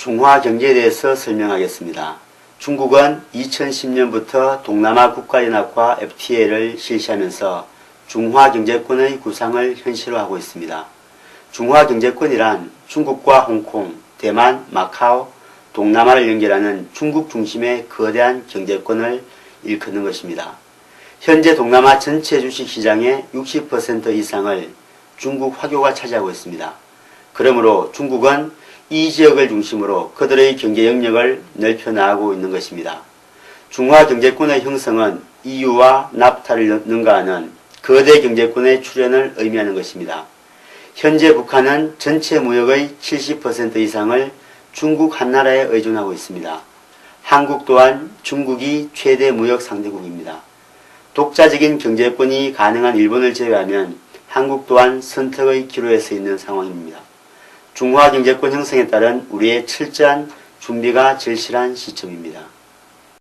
중화 경제에 대해서 설명하겠습니다. 중국은 2010년부터 동남아 국가연합과 FTA를 실시하면서 중화 경제권의 구상을 현실화하고 있습니다. 중화 경제권이란 중국과 홍콩, 대만, 마카오, 동남아를 연결하는 중국 중심의 거대한 경제권을 일컫는 것입니다. 현재 동남아 전체 주식 시장의 60% 이상을 중국 화교가 차지하고 있습니다. 그러므로 중국은 이 지역을 중심으로 그들의 경제 영역을 넓혀 나가고 있는 것입니다. 중화 경제권의 형성은 EU와 납타를 능가하는 거대 경제권의 출현을 의미하는 것입니다. 현재 북한은 전체 무역의 70% 이상을 중국 한나라에 의존하고 있습니다. 한국 또한 중국이 최대 무역 상대국입니다. 독자적인 경제권이 가능한 일본을 제외하면 한국 또한 선택의 기로에 서 있는 상황입니다. 중화 경제권 형성에 따른 우리의 철저한 준비가 절실한 시점입니다.